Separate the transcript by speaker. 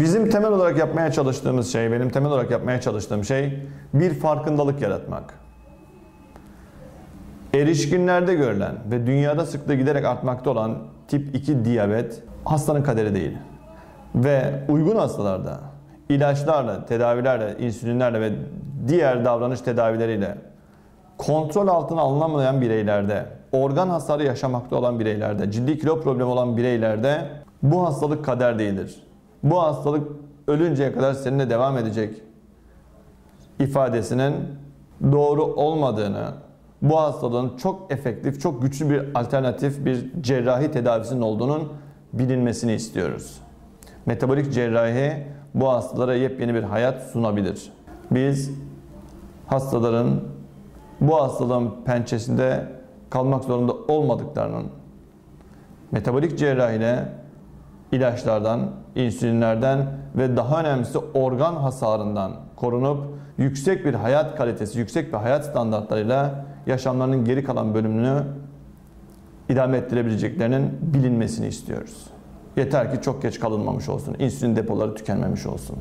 Speaker 1: Bizim temel olarak yapmaya çalıştığımız şey, benim temel olarak yapmaya çalıştığım şey bir farkındalık yaratmak. Erişkinlerde görülen ve dünyada sıklığı giderek artmakta olan tip 2 diyabet hastanın kaderi değil. Ve uygun hastalarda ilaçlarla, tedavilerle, insülinlerle ve diğer davranış tedavileriyle kontrol altına alınamayan bireylerde, organ hasarı yaşamakta olan bireylerde, ciddi kilo problemi olan bireylerde bu hastalık kader değildir. Bu hastalık ölünceye kadar seninle devam edecek ifadesinin doğru olmadığını, bu hastalığın çok efektif, çok güçlü bir alternatif bir cerrahi tedavisinin olduğunun bilinmesini istiyoruz. Metabolik cerrahi bu hastalara yepyeni bir hayat sunabilir. Biz hastaların bu hastalığın pençesinde kalmak zorunda olmadıklarının metabolik cerrahiyle ilaçlardan, insülinlerden ve daha önemlisi organ hasarından korunup yüksek bir hayat kalitesi, yüksek bir hayat standartlarıyla yaşamlarının geri kalan bölümünü idame ettirebileceklerinin bilinmesini istiyoruz. Yeter ki çok geç kalınmamış olsun. İnsülin depoları tükenmemiş olsun.